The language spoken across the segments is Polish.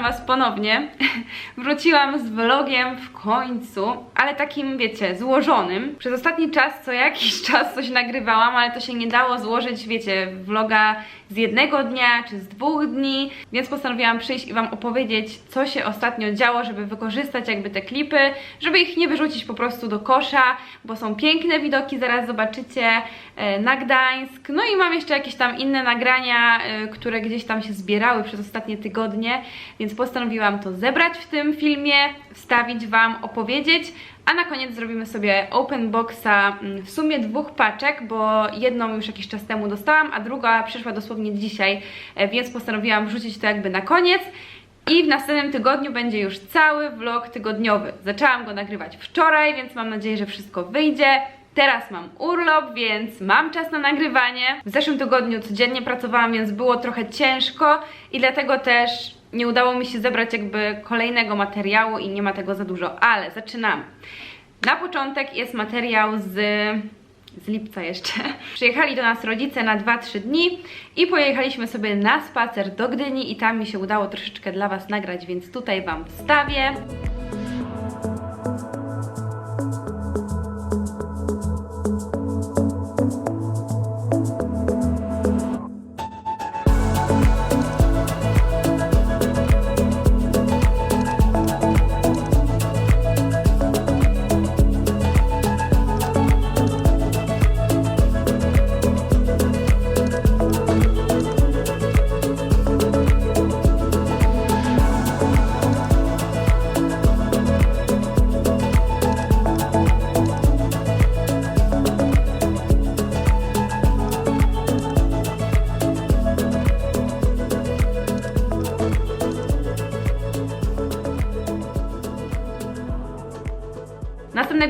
Witam Was ponownie. Wróciłam z vlogiem w końcu, ale takim, wiecie, złożonym. Przez ostatni czas, co jakiś czas coś nagrywałam, ale to się nie dało złożyć, wiecie, vloga z jednego dnia czy z dwóch dni, więc postanowiłam przyjść i Wam opowiedzieć, co się ostatnio działo, żeby wykorzystać jakby te klipy, żeby ich nie wyrzucić po prostu do kosza, bo są piękne widoki, zaraz zobaczycie e, na Gdańsk. No i mam jeszcze jakieś tam inne nagrania, e, które gdzieś tam się zbierały przez ostatnie tygodnie, więc postanowiłam to zebrać w tym filmie, wstawić Wam, opowiedzieć. A na koniec zrobimy sobie open boxa mm, w sumie dwóch paczek, bo jedną już jakiś czas temu dostałam, a druga przyszła dosłownie dzisiaj, e, więc postanowiłam wrzucić to jakby na koniec. I w następnym tygodniu będzie już cały vlog tygodniowy. Zaczęłam go nagrywać wczoraj, więc mam nadzieję, że wszystko wyjdzie. Teraz mam urlop, więc mam czas na nagrywanie. W zeszłym tygodniu codziennie pracowałam, więc było trochę ciężko i dlatego też nie udało mi się zebrać jakby kolejnego materiału i nie ma tego za dużo, ale zaczynamy. Na początek jest materiał z z lipca jeszcze. Przyjechali do nas rodzice na 2-3 dni i pojechaliśmy sobie na spacer do Gdyni i tam mi się udało troszeczkę dla Was nagrać, więc tutaj Wam wstawię.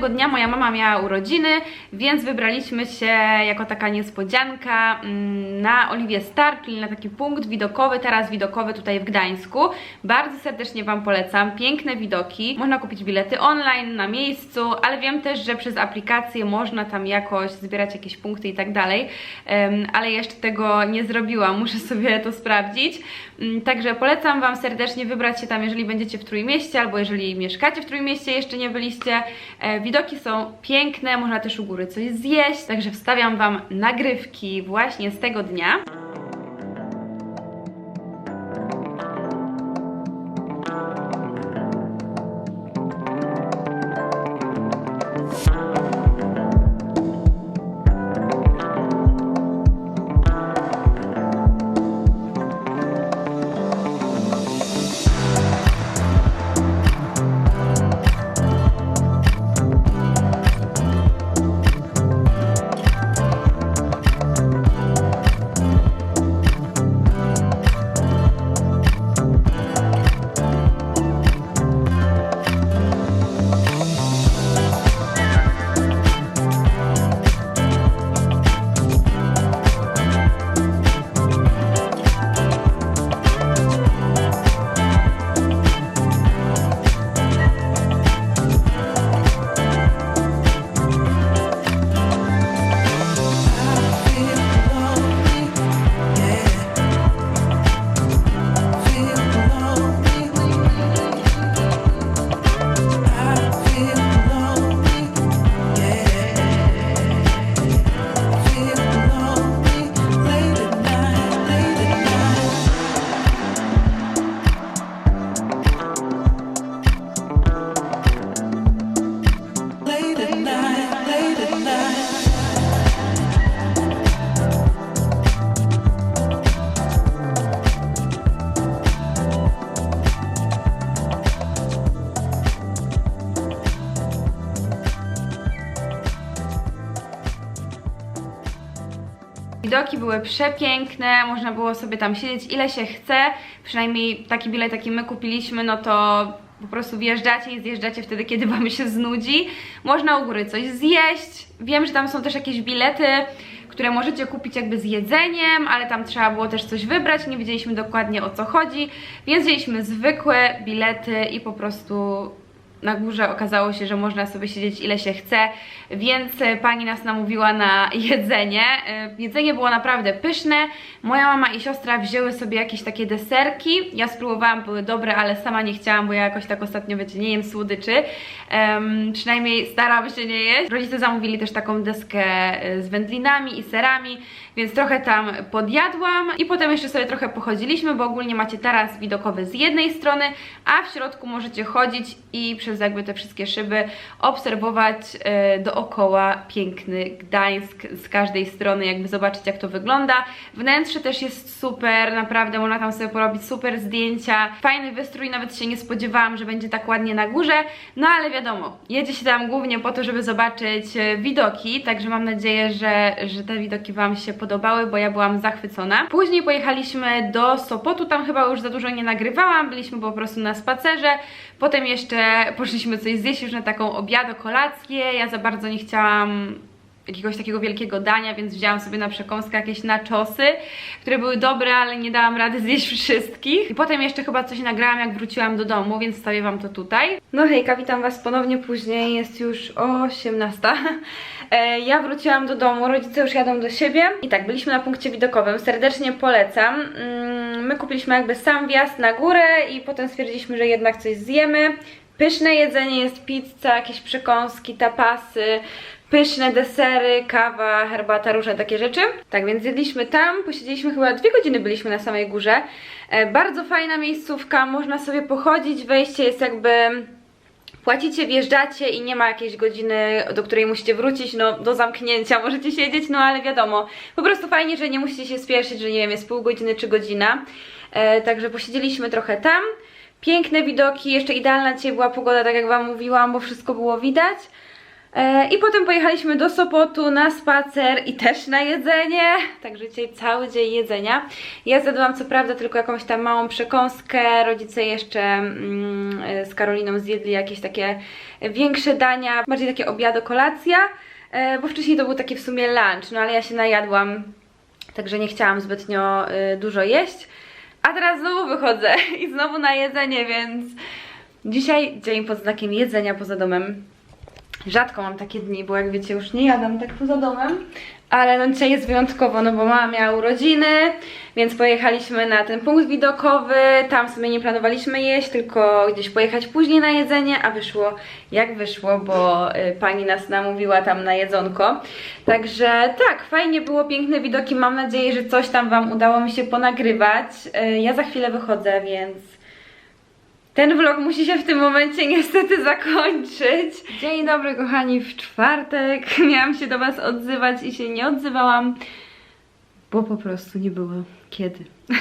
Dnia moja mama miała urodziny, więc wybraliśmy się jako taka niespodzianka mm, na Oliwie Star, czyli na taki punkt widokowy, teraz widokowy tutaj w Gdańsku. Bardzo serdecznie Wam polecam, piękne widoki. Można kupić bilety online, na miejscu, ale wiem też, że przez aplikację można tam jakoś zbierać jakieś punkty i tak dalej, ale jeszcze tego nie zrobiłam, muszę sobie to sprawdzić. Mm, Także polecam Wam serdecznie wybrać się tam, jeżeli będziecie w Trójmieście, albo jeżeli mieszkacie w Trójmieście, jeszcze nie byliście. E, Widoki są piękne, można też u góry coś zjeść, także wstawiam Wam nagrywki właśnie z tego dnia. Widoki były przepiękne, można było sobie tam siedzieć ile się chce, przynajmniej taki bilet, jaki my kupiliśmy, no to po prostu wjeżdżacie i zjeżdżacie wtedy, kiedy wam się znudzi. Można u góry coś zjeść, wiem, że tam są też jakieś bilety, które możecie kupić jakby z jedzeniem, ale tam trzeba było też coś wybrać, nie wiedzieliśmy dokładnie o co chodzi, więc wzięliśmy zwykłe bilety i po prostu na górze okazało się, że można sobie siedzieć ile się chce, więc e, pani nas namówiła na jedzenie. E, Jedzenie było naprawdę pyszne. Moja mama i siostra wzięły sobie jakieś takie deserki. Ja spróbowałam, były dobre, ale sama nie chciałam, bo ja jakoś tak ostatnio, wiecie, nie jem słodyczy. Em, przynajmniej staram się nie jeść. Rodzice zamówili też taką deskę e, z wędlinami i serami, więc trochę tam podjadłam i potem jeszcze sobie trochę pochodziliśmy, bo ogólnie macie taras widokowy z jednej strony, a w środku możecie chodzić i przez jakby te wszystkie szyby obserwować e, dookoła piękny Gdańsk z każdej strony, jakby zobaczyć jak to wygląda. Wnętrze też jest super, naprawdę można tam sobie porobić super zdjęcia. Fajny wystrój, nawet się nie spodziewałam, że będzie tak ładnie na górze, no ale wiadomo, jedzie się tam głównie po to, żeby zobaczyć e, widoki, także mam nadzieję, że, że te widoki Wam się podobały, bo ja byłam zachwycona. Później pojechaliśmy do Sopotu, tam chyba już za dużo nie nagrywałam, byliśmy po prostu na spacerze, potem jeszcze poszliśmy coś zjeść już na taką obiado, kolację, ja za bardzo nie chciałam jakiegoś takiego wielkiego dania, więc wzięłam sobie na przekąskę jakieś naczosy, które były dobre, ale nie dałam rady zjeść wszystkich. I potem jeszcze chyba coś nagrałam, jak wróciłam do domu, więc stawię Wam to tutaj. No hejka, witam Was ponownie później, jest już 18. E, Ja wróciłam do domu, rodzice już jadą do siebie i tak, byliśmy na punkcie widokowym, serdecznie polecam. Mm, My kupiliśmy jakby sam wjazd na górę i potem stwierdziliśmy, że jednak coś zjemy. Pyszne jedzenie jest pizza, jakieś przekąski, tapasy, pyszne desery, kawa, herbata, różne takie rzeczy. Tak więc zjedliśmy tam, posiedzieliśmy chyba dwie godziny byliśmy na samej górze. E, bardzo fajna miejscówka, można sobie pochodzić, wejście jest jakby płacicie, wjeżdżacie i nie ma jakiejś godziny, do której musicie wrócić, no do zamknięcia możecie siedzieć, no ale wiadomo, po prostu fajnie, że nie musicie się spieszyć, że nie wiem, jest pół godziny czy godzina. E, także posiedzieliśmy trochę tam. Piękne widoki, jeszcze idealna dzisiaj była pogoda, tak jak Wam mówiłam, bo wszystko było widać. E, I potem pojechaliśmy do Sopotu na spacer i też na jedzenie, także dzisiaj cały dzień jedzenia. Ja zjadłam co prawda tylko jakąś tam małą przekąskę, rodzice jeszcze mm, e, z Karoliną zjedli jakieś takie większe dania, bardziej takie obiado, kolacja, e, bo wcześniej to był taki w sumie lunch, no ale ja się najadłam, także nie chciałam zbytnio dużo jeść. A teraz znowu wychodzę i znowu na jedzenie, więc dzisiaj dzień pod znakiem jedzenia poza domem. Rzadko mam takie dni, bo jak wiecie, już nie jadam tak poza domem. Ale no dzisiaj jest wyjątkowo, no bo mama miała urodziny, więc pojechaliśmy na ten punkt widokowy. Tam sobie nie planowaliśmy jeść, tylko gdzieś pojechać później na jedzenie, a wyszło jak wyszło, bo y, pani nas namówiła tam na jedzonko. Także tak, fajnie było, piękne widoki. Mam nadzieję, że coś tam Wam udało mi się ponagrywać. Y, Ja za chwilę wychodzę, więc ten vlog musi się w tym momencie niestety zakończyć. Dzień dobry kochani, w czwartek miałam się do Was odzywać i się nie odzywałam, bo po prostu nie było kiedy.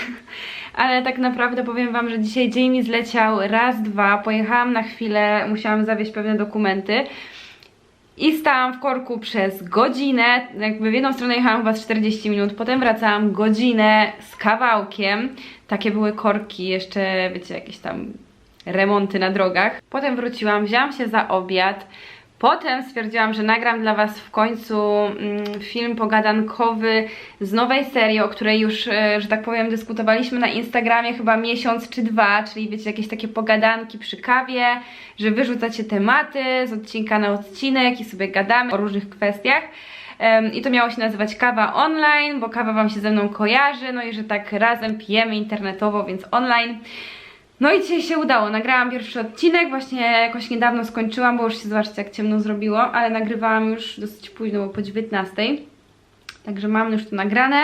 Ale tak naprawdę powiem Wam, że dzisiaj dzień mi zleciał raz, dwa, pojechałam na chwilę, musiałam zawieźć pewne dokumenty. I stałam w korku przez godzinę, jakby w jedną stronę jechałam z 40 minut, potem wracałam godzinę z kawałkiem. Takie były korki, jeszcze wiecie, jakieś tam remonty na drogach. Potem wróciłam, wzięłam się za obiad. Potem stwierdziłam, że nagram dla Was w końcu mm, film pogadankowy z nowej serii, o której już, e, że tak powiem, dyskutowaliśmy na Instagramie chyba miesiąc czy dwa, czyli wiecie, jakieś takie pogadanki przy kawie, że wyrzucacie tematy z odcinka na odcinek i sobie gadamy o różnych kwestiach. I to miało się nazywać kawa online, bo kawa Wam się ze mną kojarzy, no i że tak razem pijemy internetowo, więc online. No i dzisiaj się udało, nagrałam pierwszy odcinek, właśnie jakoś niedawno skończyłam, bo już się zobaczcie jak ciemno zrobiło, ale nagrywałam już dosyć późno, bo po 19. Także mam już to nagrane.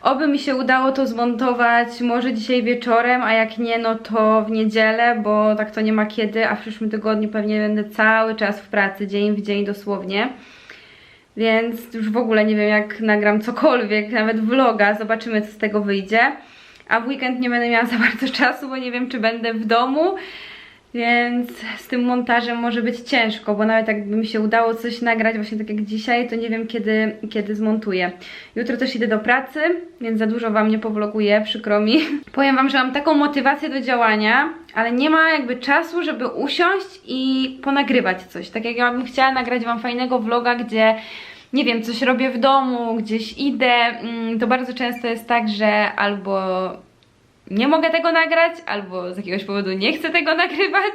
Oby mi się udało to zmontować może dzisiaj wieczorem, a jak nie, no to w niedzielę, bo tak to nie ma kiedy, a w przyszłym tygodniu pewnie będę cały czas w pracy, dzień w dzień dosłownie. Więc już w ogóle nie wiem jak nagram cokolwiek, nawet vloga, zobaczymy co z tego wyjdzie. A w weekend nie będę miała za bardzo czasu, bo nie wiem czy będę w domu. Więc z tym montażem może być ciężko, bo nawet jakby mi się udało coś nagrać właśnie tak jak dzisiaj, to nie wiem kiedy, kiedy zmontuję. Jutro też idę do pracy, więc za dużo Wam nie powloguję, przykro mi. Powiem Wam, że mam taką motywację do działania, ale nie ma jakby czasu, żeby usiąść i ponagrywać coś. Tak jak ja bym chciała nagrać Wam fajnego vloga, gdzie nie wiem, coś robię w domu, gdzieś idę, mm, to bardzo często jest tak, że albo nie mogę tego nagrać, albo z jakiegoś powodu nie chcę tego nagrywać.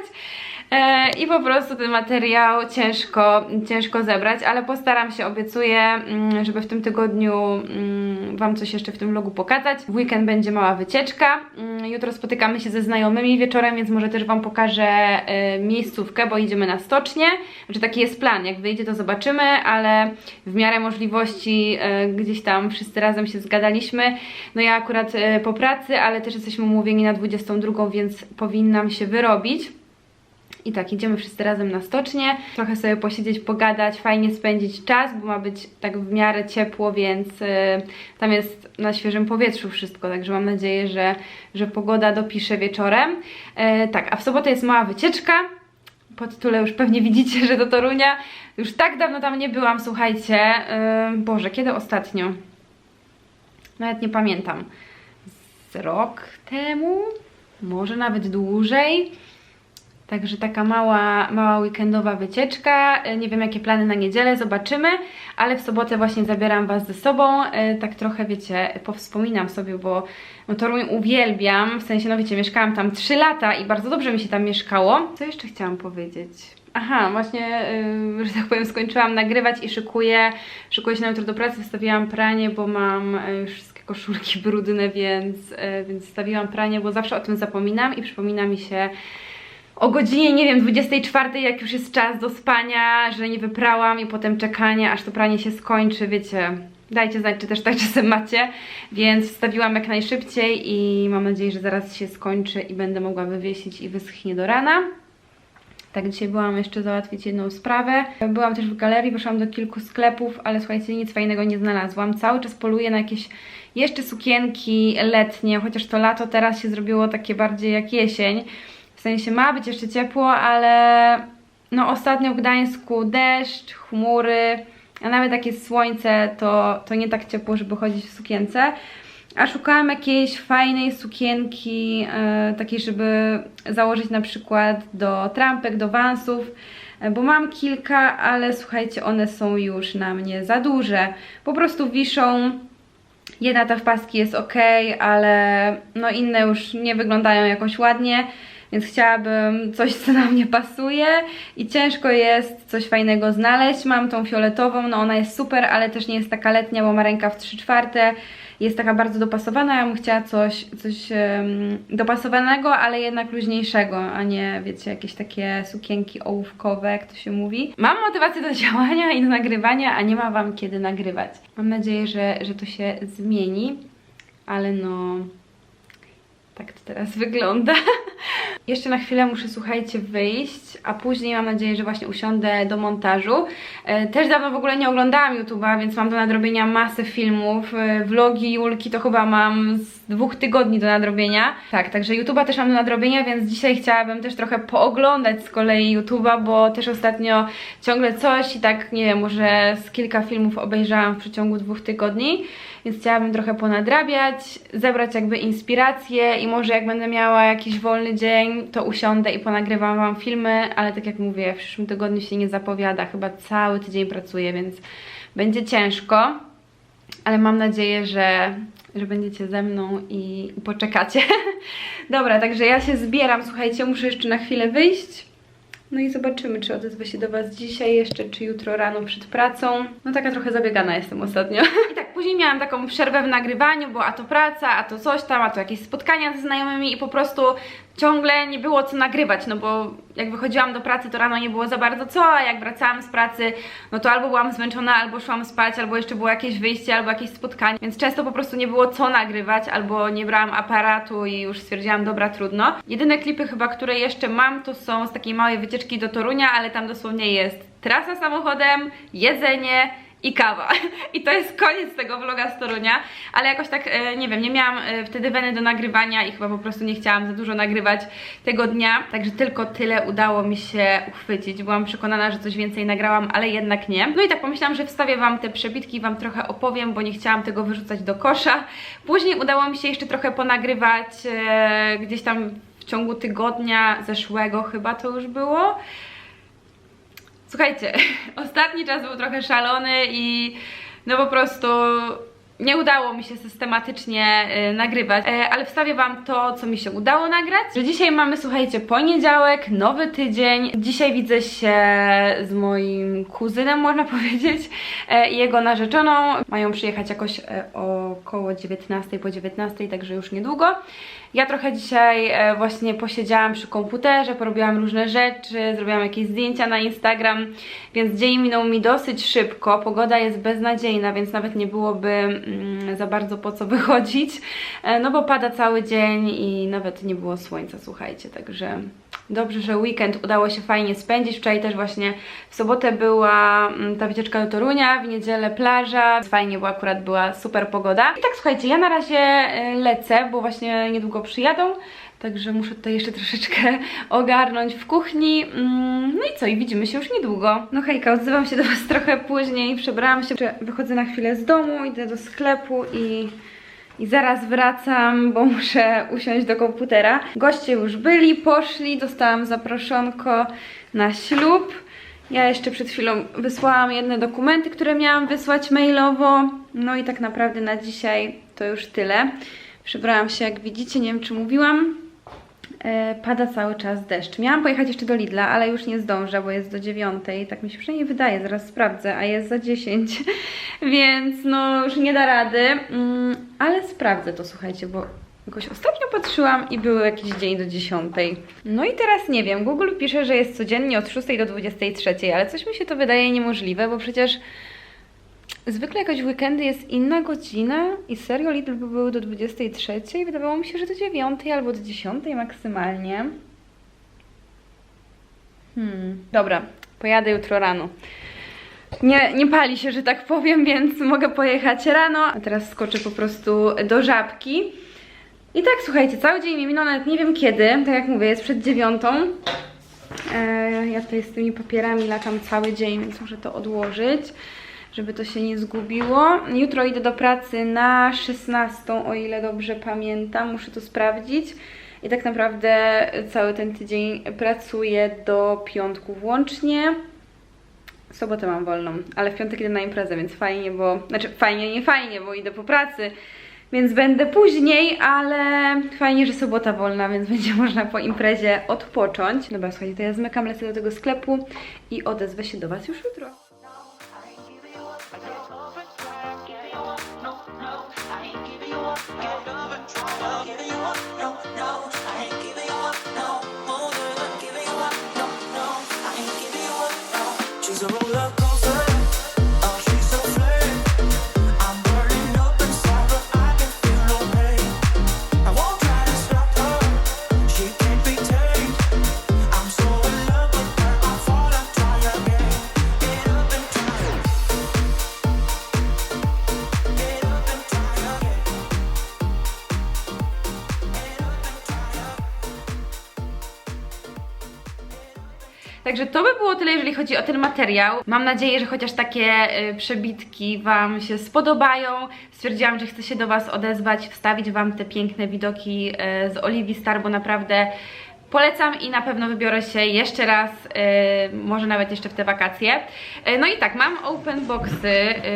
E, I po prostu ten materiał ciężko, ciężko zebrać, ale postaram się, obiecuję, mm, żeby w tym tygodniu mm, Wam coś jeszcze w tym vlogu pokazać. W weekend będzie mała wycieczka. Mm, Jutro spotykamy się ze znajomymi wieczorem, więc może też Wam pokażę e, miejscówkę, bo idziemy na stocznie. Znaczy taki jest plan, jak wyjdzie to zobaczymy, ale w miarę możliwości e, gdzieś tam wszyscy razem się zgadaliśmy. No ja akurat e, po pracy, ale też jesteśmy umówieni na 22, więc powinnam się wyrobić. I tak, idziemy wszyscy razem na stocznię, trochę sobie posiedzieć, pogadać, fajnie spędzić czas, bo ma być tak w miarę ciepło, więc y, tam jest na świeżym powietrzu wszystko, także mam nadzieję, że, że pogoda dopisze wieczorem. E, tak, a w sobotę jest mała wycieczka, po tytule już pewnie widzicie, że do Torunia. Już tak dawno tam nie byłam, słuchajcie. Yy, Boże, kiedy ostatnio? Nawet nie pamiętam. Z rok temu? Może nawet dłużej. Także taka mała, mała weekendowa wycieczka. E, Nie wiem jakie plany na niedzielę, zobaczymy, ale w sobotę właśnie zabieram Was ze sobą. E, Tak trochę wiecie, powspominam sobie, bo no Toruń uwielbiam. W sensie, no wiecie, mieszkałam tam 3 lata i bardzo dobrze mi się tam mieszkało. Co jeszcze chciałam powiedzieć? Aha, właśnie, yy, że tak powiem, skończyłam nagrywać i szykuję. Szykuję się na jutro do pracy, wstawiłam pranie, bo mam już wszystkie koszulki brudne, więc, więc wstawiłam pranie, bo zawsze o tym zapominam i przypomina mi się o godzinie, nie wiem, 24, jak już jest czas do spania, że nie wyprałam i potem czekanie, aż to pranie się skończy, wiecie. Dajcie znać, czy też tak czasem macie, więc wstawiłam jak najszybciej i mam nadzieję, że zaraz się skończy i będę mogła wywiesić i wyschnie do rana. Tak, dzisiaj byłam jeszcze załatwić jedną sprawę. Byłam też w galerii, poszłam do kilku sklepów, ale słuchajcie, nic fajnego nie znalazłam. Cały czas poluję na jakieś jeszcze sukienki letnie, chociaż to lato teraz się zrobiło takie bardziej jak jesień. W sensie ma być jeszcze ciepło, ale no ostatnio w Gdańsku deszcz, chmury, a nawet jest słońce, to, to nie tak ciepło, żeby chodzić w sukience. A szukałam jakiejś fajnej sukienki, e, takiej, żeby założyć na przykład do trampek, do wansów, e, bo mam kilka, ale słuchajcie, one są już na mnie za duże. Po prostu wiszą. Jedna ta w paski jest ok, ale no inne już nie wyglądają jakoś ładnie, więc chciałabym coś, co na mnie pasuje i ciężko jest coś fajnego znaleźć. Mam tą fioletową, no ona jest super, ale też nie jest taka letnia, bo ma rękaw 3 czwarte. Jest taka bardzo dopasowana, ja bym chciała coś, coś em, dopasowanego, ale jednak luźniejszego, a nie, wiecie, jakieś takie sukienki ołówkowe, jak to się mówi. Mam motywację do działania i do nagrywania, a nie ma Wam kiedy nagrywać. Mam nadzieję, że, że to się zmieni, ale no... Tak to teraz wygląda. Jeszcze na chwilę muszę, słuchajcie, wyjść, a później mam nadzieję, że właśnie usiądę do montażu. E, Też dawno w ogóle nie oglądałam YouTube'a, więc mam do nadrobienia masę filmów. E, Vlogi Julki to chyba mam z dwóch tygodni do nadrobienia. Tak, także YouTube'a też mam do nadrobienia, więc dzisiaj chciałabym też trochę pooglądać z kolei YouTube'a, bo też ostatnio ciągle coś i tak, nie wiem, może z kilka filmów obejrzałam w przeciągu dwóch tygodni, więc chciałabym trochę ponadrabiać, zebrać jakby inspiracje i może jak będę miała jakiś wolny dzień, to usiądę i ponagrywam Wam filmy, ale tak jak mówię, w przyszłym tygodniu się nie zapowiada, chyba cały tydzień pracuję, więc będzie ciężko, ale mam nadzieję, że, że będziecie ze mną i poczekacie. Dobra, także ja się zbieram, słuchajcie, muszę jeszcze na chwilę wyjść. No i zobaczymy, czy odezwę się do Was dzisiaj jeszcze, czy jutro rano przed pracą. No taka trochę zabiegana jestem ostatnio. I tak, później miałam taką przerwę w nagrywaniu, bo a to praca, a to coś tam, a to jakieś spotkania ze znajomymi i po prostu ciągle nie było co nagrywać, no bo jak wychodziłam do pracy, to rano nie było za bardzo co, a jak wracałam z pracy, no to albo byłam zmęczona, albo szłam spać, albo jeszcze było jakieś wyjście, albo jakieś spotkanie, więc często po prostu nie było co nagrywać, albo nie brałam aparatu i już stwierdziłam, dobra, trudno. Jedyne klipy chyba, które jeszcze mam, to są z takiej małej wycieczki do Torunia, ale tam dosłownie jest trasa samochodem, jedzenie, i kawa. I to jest koniec tego vloga z Torunia, ale jakoś tak, e, nie wiem, nie miałam e, wtedy weny do nagrywania i chyba po prostu nie chciałam za dużo nagrywać tego dnia, także tylko tyle udało mi się uchwycić. Byłam przekonana, że coś więcej nagrałam, ale jednak nie. No i tak pomyślałam, że wstawię Wam te przebitki Wam trochę opowiem, bo nie chciałam tego wyrzucać do kosza. Później udało mi się jeszcze trochę ponagrywać e, gdzieś tam w ciągu tygodnia zeszłego chyba to już było. Słuchajcie, ostatni czas był trochę szalony i no po prostu nie udało mi się systematycznie y, nagrywać, e, ale wstawię Wam to, co mi się udało nagrać. Że dzisiaj mamy, słuchajcie, poniedziałek, nowy tydzień. Dzisiaj widzę się z moim kuzynem, można powiedzieć, e, i jego narzeczoną. Mają przyjechać jakoś e, około 19 po 19, także już niedługo. Ja trochę dzisiaj e, właśnie posiedziałam przy komputerze, porobiłam różne rzeczy, zrobiłam jakieś zdjęcia na Instagram, więc dzień minął mi dosyć szybko. Pogoda jest beznadziejna, więc nawet nie byłoby mm, za bardzo po co wychodzić, e, no bo pada cały dzień i nawet nie było słońca, słuchajcie, także dobrze, że weekend udało się fajnie spędzić. Wczoraj też właśnie w sobotę była mm, ta wycieczka do Torunia, w niedzielę plaża, fajnie, bo akurat była super pogoda. I tak słuchajcie, ja na razie e, lecę, bo właśnie niedługo przyjadą. Także muszę tutaj jeszcze troszeczkę ogarnąć w kuchni. Mm, No i co? I widzimy się już niedługo. No hejka, odzywam się do Was trochę później. Przebrałam się, wychodzę na chwilę z domu, idę do sklepu i i zaraz wracam, bo muszę usiąść do komputera. Goście już byli, poszli, dostałam zaproszonko na ślub. Ja jeszcze przed chwilą wysłałam jedne dokumenty, które miałam wysłać mailowo. No i tak naprawdę na dzisiaj to już tyle. Przebrałam się, jak widzicie, nie wiem czy mówiłam. E, pada cały czas deszcz. Miałam pojechać jeszcze do Lidla, ale już nie zdążę, bo jest do dziewiątej. Tak mi się przynajmniej wydaje, zaraz sprawdzę, a jest za 10. Więc no już nie da rady. Mm, ale sprawdzę to, słuchajcie, bo jakoś ostatnio patrzyłam i był jakiś dzień do 10. No i teraz nie wiem, Google pisze, że jest codziennie od 6 do 23, ale coś mi się to wydaje niemożliwe, bo przecież Zwykle jakoś w weekendy jest inna godzina i serio Lidl by był do 23 i wydawało mi się, że do 9 albo do 10 maksymalnie. Hmm, dobra, pojadę jutro rano. Nie, nie pali się, że tak powiem, więc mogę pojechać rano. A teraz skoczę po prostu do żabki. I tak, słuchajcie, cały dzień mi minął, nawet nie wiem kiedy. Tak jak mówię, jest przed dziewiątą. E, ja tutaj z tymi papierami latam cały dzień, więc muszę to odłożyć żeby to się nie zgubiło. Jutro idę do pracy na 16, o ile dobrze pamiętam, muszę to sprawdzić. I tak naprawdę cały ten tydzień pracuję do piątku włącznie. Sobotę mam wolną, ale w piątek idę na imprezę, więc fajnie, bo... Znaczy fajnie, nie fajnie, bo idę po pracy, więc będę później, ale fajnie, że sobota wolna, więc będzie można po imprezie odpocząć. Dobra, słuchajcie, to ja zmykam, lecę do tego sklepu i odezwę się do Was już jutro. Także to by było tyle, jeżeli chodzi o ten materiał. Mam nadzieję, że chociaż takie y, przebitki Wam się spodobają. Stwierdziłam, że chcę się do Was odezwać, wstawić Wam te piękne widoki y, z Oliwii Star, bo naprawdę Polecam i na pewno wybiorę się jeszcze raz, y, może nawet jeszcze w te wakacje. Y, no i tak, mam open boxy,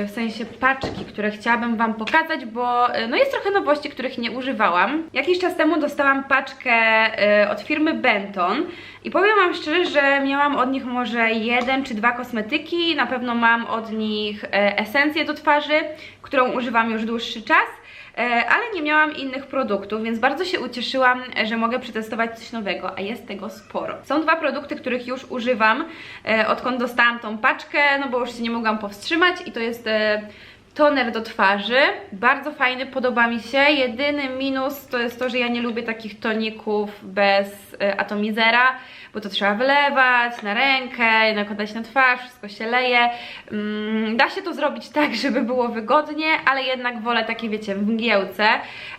y, w sensie paczki, które chciałabym Wam pokazać, bo y, no jest trochę nowości, których nie używałam. Jakiś czas temu dostałam paczkę y, od firmy Benton i powiem Wam szczerze, że miałam od nich może jeden czy dwa kosmetyki, na pewno mam od nich y, esencję do twarzy, którą używam już dłuższy czas. E, ale nie miałam innych produktów, więc bardzo się ucieszyłam, że mogę przetestować coś nowego, a jest tego sporo. Są dwa produkty, których już używam, e, odkąd dostałam tą paczkę, no bo już się nie mogłam powstrzymać i to jest e, toner do twarzy, bardzo fajny, podoba mi się, jedyny minus to jest to, że ja nie lubię takich toników bez e, atomizera, bo to trzeba wylewać na rękę, nakładać na twarz, wszystko się leje. Mm, Da się to zrobić tak, żeby było wygodnie, ale jednak wolę takie, wiecie, w mgiełce.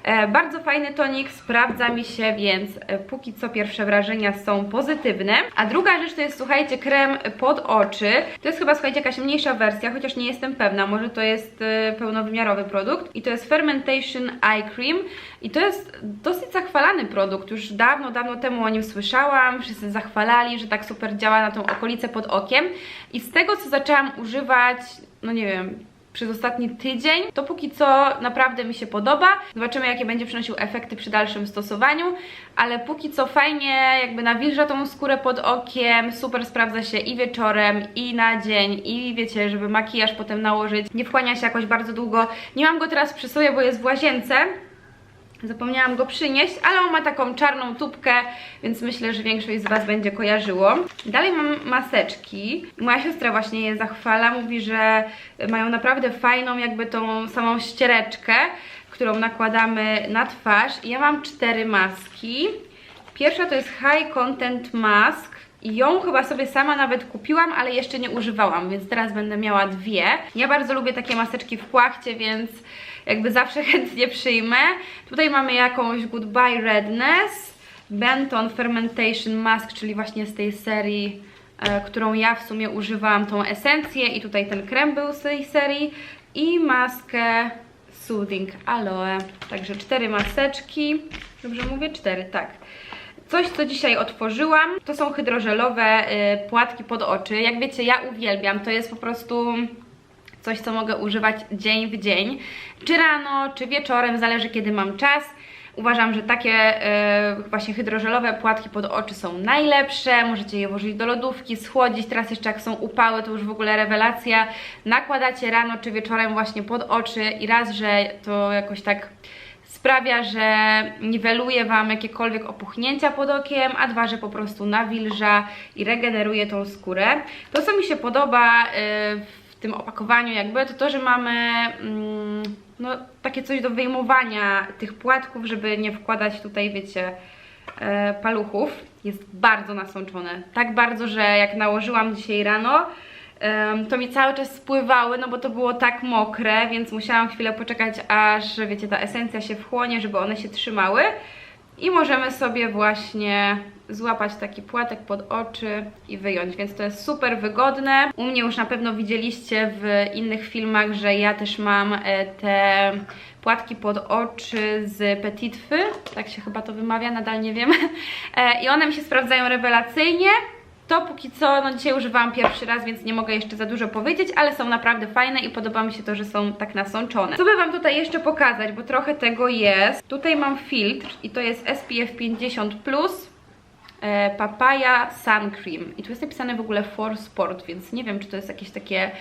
E, Bardzo fajny tonik, sprawdza mi się, więc e, póki co pierwsze wrażenia są pozytywne. A druga rzecz to jest, słuchajcie, krem pod oczy. To jest chyba, słuchajcie, jakaś mniejsza wersja, chociaż nie jestem pewna, może to jest pełnowymiarowy produkt. I to jest Fermentation Eye Cream. I to jest dosyć zachwalany produkt, już dawno, dawno temu o nim słyszałam, wszyscy zachwalali, że tak super działa na tą okolicę pod okiem i z tego co zaczęłam używać, no nie wiem, przez ostatni tydzień. To póki co naprawdę mi się podoba. Zobaczymy, jakie będzie przynosił efekty przy dalszym stosowaniu, ale póki co fajnie jakby nawilża tą skórę pod okiem, super sprawdza się i wieczorem, i na dzień, i wiecie, żeby makijaż potem nałożyć. Nie wchłania się jakoś bardzo długo. Nie mam go teraz przy sobie, bo jest w łazience. Zapomniałam go przynieść, ale on ma taką czarną tubkę, więc myślę, że większość z Was będzie kojarzyło. Dalej mam maseczki. Moja siostra właśnie je zachwala, mówi, że mają naprawdę fajną jakby tą samą ściereczkę, którą nakładamy na twarz. I ja mam cztery maski. Pierwsza to jest High Content Mask. I ją chyba sobie sama nawet kupiłam, ale jeszcze nie używałam, więc teraz będę miała dwie. Ja bardzo lubię takie maseczki w płachcie, więc jakby zawsze chętnie przyjmę. Tutaj mamy jakąś Goodbye Redness, Benton Fermentation Mask, czyli właśnie z tej serii, e, którą ja w sumie używałam tą esencję i tutaj ten krem był z tej serii i maskę Soothing Aloe. Także cztery maseczki. Dobrze mówię? Cztery, tak. Coś, co dzisiaj otworzyłam, to są hydrożelowe y, płatki pod oczy. Jak wiecie, ja uwielbiam. To jest po prostu coś, co mogę używać dzień w dzień. Czy rano, czy wieczorem, zależy kiedy mam czas. Uważam, że takie y, właśnie hydrożelowe płatki pod oczy są najlepsze. Możecie je włożyć do lodówki, schłodzić. Teraz jeszcze jak są upały, to już w ogóle rewelacja. Nakładacie rano czy wieczorem właśnie pod oczy i raz, że to jakoś tak sprawia, że niweluje Wam jakiekolwiek opuchnięcia pod okiem, a dwa, że po prostu nawilża i regeneruje tą skórę. To, co mi się podoba y, w tym opakowaniu jakby, to to, że mamy mm, no, takie coś do wyjmowania tych płatków, żeby nie wkładać tutaj, wiecie, e, paluchów. Jest bardzo nasączone. Tak bardzo, że jak nałożyłam dzisiaj rano, to mi cały czas spływały, no bo to było tak mokre, więc musiałam chwilę poczekać, aż wiecie, ta esencja się wchłonie, żeby one się trzymały. I możemy sobie właśnie złapać taki płatek pod oczy i wyjąć, więc to jest super wygodne. U mnie już na pewno widzieliście w innych filmach, że ja też mam e, te płatki pod oczy z Petitfy, tak się chyba to wymawia, nadal nie wiem. E, I one mi się sprawdzają rewelacyjnie. To póki co, no dzisiaj używałam pierwszy raz, więc nie mogę jeszcze za dużo powiedzieć, ale są naprawdę fajne i podoba mi się to, że są tak nasączone. Co by Wam tutaj jeszcze pokazać, bo trochę tego jest. Tutaj mam filtr i to jest SPF 50+, e, Papaya Sun Cream. I tu jest napisane w ogóle for sport, więc nie wiem, czy to jest jakieś takie,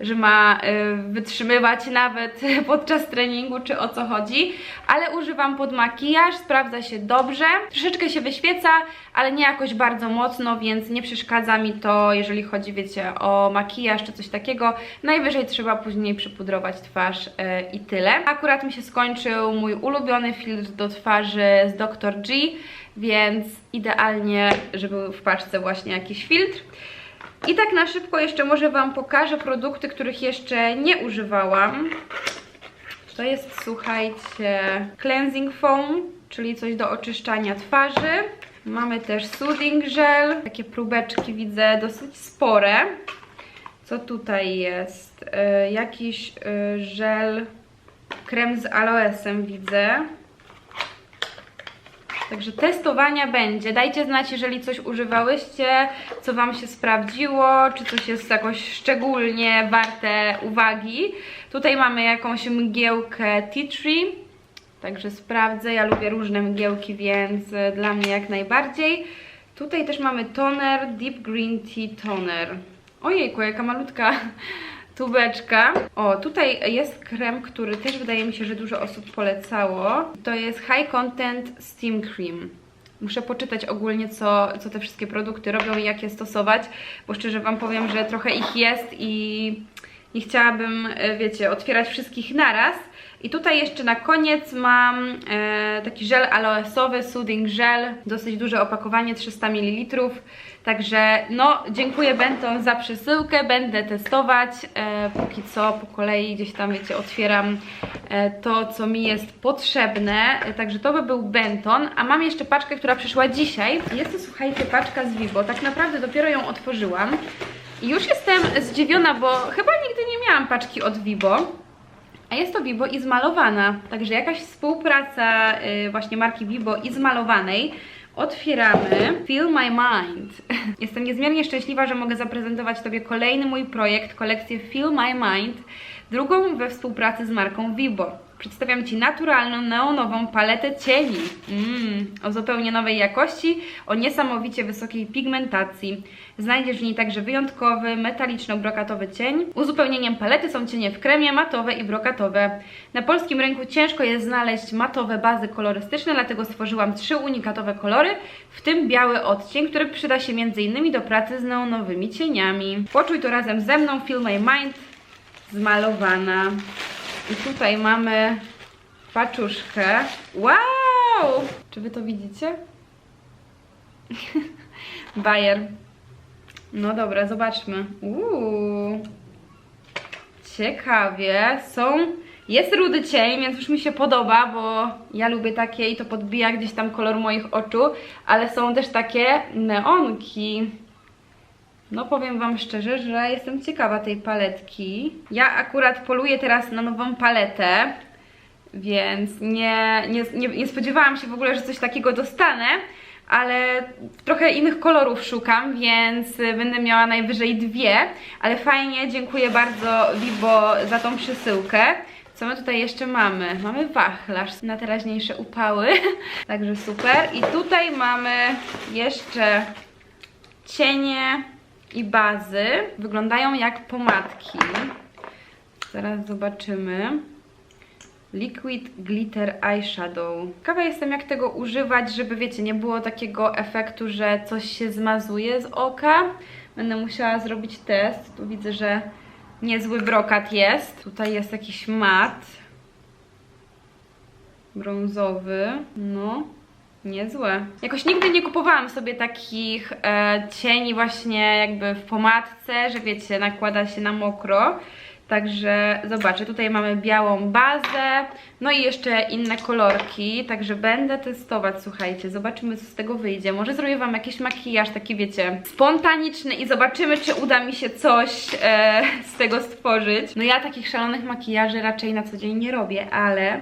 że ma e, wytrzymywać nawet podczas treningu, czy o co chodzi. Ale używam pod makijaż, sprawdza się dobrze. Troszeczkę się wyświeca, ale nie jakoś bardzo mocno, więc nie przeszkadza mi to, jeżeli chodzi, wiecie, o makijaż czy coś takiego. Najwyżej trzeba później przypudrować twarz e, i tyle. Akurat mi się skończył mój ulubiony filtr do twarzy z Dr. G, więc idealnie, żeby w paczce właśnie jakiś filtr. I tak na szybko jeszcze może Wam pokażę produkty, których jeszcze nie używałam. To jest, słuchajcie, cleansing foam, czyli coś do oczyszczania twarzy. Mamy też soothing gel, takie próbeczki widzę dosyć spore. Co tutaj jest? E, jakiś e, żel, krem z aloesem widzę. Także testowania będzie. Dajcie znać, jeżeli coś używałyście, co Wam się sprawdziło, czy coś jest jakoś szczególnie warte uwagi. Tutaj mamy jakąś mgiełkę tea tree, także sprawdzę. Ja lubię różne mgiełki, więc e, dla mnie jak najbardziej. Tutaj też mamy toner, Deep Green Tea Toner. Ojejku, jaka malutka tubeczka. O, tutaj jest krem, który też wydaje mi się, że dużo osób polecało. To jest High Content Steam Cream. Muszę poczytać ogólnie, co, co te wszystkie produkty robią i jak je stosować, bo szczerze Wam powiem, że trochę ich jest i nie chciałabym, e, wiecie, otwierać wszystkich naraz. I tutaj jeszcze na koniec mam e, taki żel aloesowy, soothing gel, dosyć duże opakowanie, 300 ml. Także no, dziękuję Benton za przesyłkę, będę testować. E, póki co po kolei gdzieś tam, wiecie, otwieram e, to, co mi jest potrzebne. E, także to by był Benton. A mam jeszcze paczkę, która przyszła dzisiaj. Jest to, słuchajcie, paczka z Vivo. Tak naprawdę dopiero ją otworzyłam. I już jestem zdziwiona, bo chyba nigdy nie miałam paczki od Vivo. A jest to Vivo i zmalowana, także jakaś współpraca y, właśnie marki Vivo i zmalowanej. Otwieramy Feel My Mind. Jestem niezmiernie szczęśliwa, że mogę zaprezentować Tobie kolejny mój projekt, kolekcję Feel My Mind, drugą we współpracy z marką Vibo. Przedstawiam Ci naturalną, neonową paletę cieni. Mm, o zupełnie nowej jakości, o niesamowicie wysokiej pigmentacji. Znajdziesz w niej także wyjątkowy, metaliczno-brokatowy cień. Uzupełnieniem palety są cienie w kremie, matowe i brokatowe. Na polskim rynku ciężko jest znaleźć matowe bazy kolorystyczne, dlatego stworzyłam trzy unikatowe kolory, w tym biały odcień, który przyda się m.in. do pracy z neonowymi cieniami. Poczuj to razem ze mną Feel My Mind zmalowana. I tutaj mamy paczuszkę. Wow! Czy wy to widzicie? Bayer. No dobra, zobaczmy. Uuu. Ciekawie. Są. Jest rudy cień, więc już mi się podoba, bo ja lubię takie i to podbija gdzieś tam kolor moich oczu, ale są też takie neonki. No powiem Wam szczerze, że jestem ciekawa tej paletki. Ja akurat poluję teraz na nową paletę, więc nie, nie, nie, nie spodziewałam się w ogóle, że coś takiego dostanę, ale trochę innych kolorów szukam, więc będę miała najwyżej dwie, ale fajnie, dziękuję bardzo Vibo za tą przesyłkę. Co my tutaj jeszcze mamy? Mamy wachlarz na teraźniejsze upały, także super. I tutaj mamy jeszcze cienie i bazy. Wyglądają jak pomadki. Zaraz zobaczymy. Liquid Glitter Eyeshadow. Ciekawa jestem jak tego używać, żeby wiecie, nie było takiego efektu, że coś się zmazuje z oka. Będę musiała zrobić test. Tu widzę, że niezły brokat jest. Tutaj jest jakiś mat. Brązowy. No. Niezłe. Jakoś nigdy nie kupowałam sobie takich e, cieni właśnie jakby w pomadce, że wiecie, nakłada się na mokro. Także zobaczę, tutaj mamy białą bazę, no i jeszcze inne kolorki, także będę testować, słuchajcie, zobaczymy co z tego wyjdzie. Może zrobię Wam jakiś makijaż taki, wiecie, spontaniczny i zobaczymy, czy uda mi się coś e, z tego stworzyć. No ja takich szalonych makijaży raczej na co dzień nie robię, ale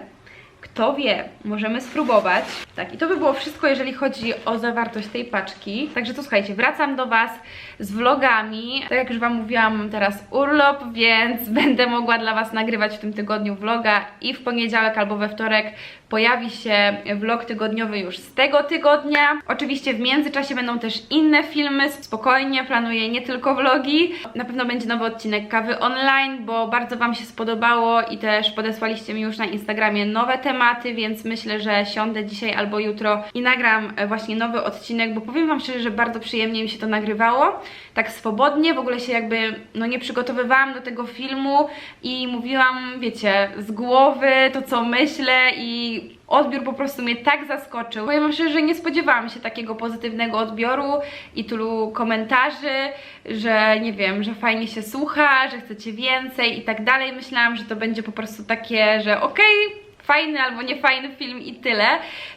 kto wie, możemy spróbować. Tak, i to by było wszystko, jeżeli chodzi o zawartość tej paczki. Także to słuchajcie, wracam do Was z vlogami. Tak jak już Wam mówiłam, mam teraz urlop, więc będę mogła dla Was nagrywać w tym tygodniu vloga i w poniedziałek albo we wtorek pojawi się vlog tygodniowy już z tego tygodnia. Oczywiście w międzyczasie będą też inne filmy, spokojnie planuję nie tylko vlogi. Na pewno będzie nowy odcinek kawy online, bo bardzo Wam się spodobało i też podesłaliście mi już na Instagramie nowe tematy, więc myślę, że siądę dzisiaj albo jutro i nagram właśnie nowy odcinek, bo powiem Wam szczerze, że bardzo przyjemnie mi się to nagrywało, tak swobodnie, w ogóle się jakby no nie przygotowywałam do tego filmu i mówiłam, wiecie, z głowy to co myślę i odbiór po prostu mnie tak zaskoczył. Powiem szczerze, że nie spodziewałam się takiego pozytywnego odbioru i tylu komentarzy, że nie wiem, że fajnie się słucha, że chcecie więcej i tak dalej. Myślałam, że to będzie po prostu takie, że okej, fajny albo niefajny film i tyle,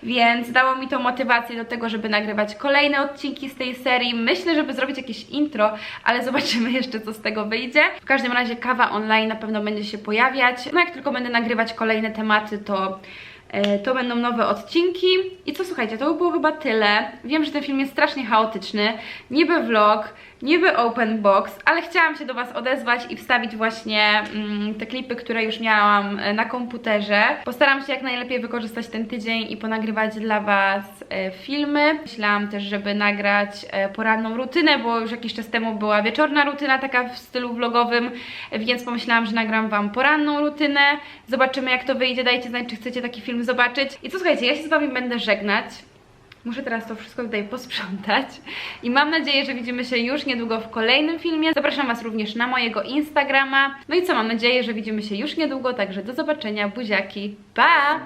więc dało mi to motywację do tego, żeby nagrywać kolejne odcinki z tej serii. Myślę, żeby zrobić jakieś intro, ale zobaczymy jeszcze, co z tego wyjdzie. W każdym razie kawa online na pewno będzie się pojawiać. No jak tylko będę nagrywać kolejne tematy, to to będą nowe odcinki. I co słuchajcie, to by było chyba tyle. Wiem, że ten film jest strasznie chaotyczny. Niby vlog, niby open box, ale chciałam się do Was odezwać i wstawić właśnie mm, te klipy, które już miałam e, na komputerze. Postaram się jak najlepiej wykorzystać ten tydzień i ponagrywać dla Was e, filmy. Myślałam też, żeby nagrać e, poranną rutynę, bo już jakiś czas temu była wieczorna rutyna, taka w stylu vlogowym, więc pomyślałam, że nagram Wam poranną rutynę. Zobaczymy jak to wyjdzie, dajcie znać, czy chcecie taki film zobaczyć. I co słuchajcie, ja się z Wami będę żegnać. Muszę teraz to wszystko tutaj posprzątać i mam nadzieję, że widzimy się już niedługo w kolejnym filmie. Zapraszam Was również na mojego Instagrama. No i co, mam nadzieję, że widzimy się już niedługo, także do zobaczenia, buziaki, pa!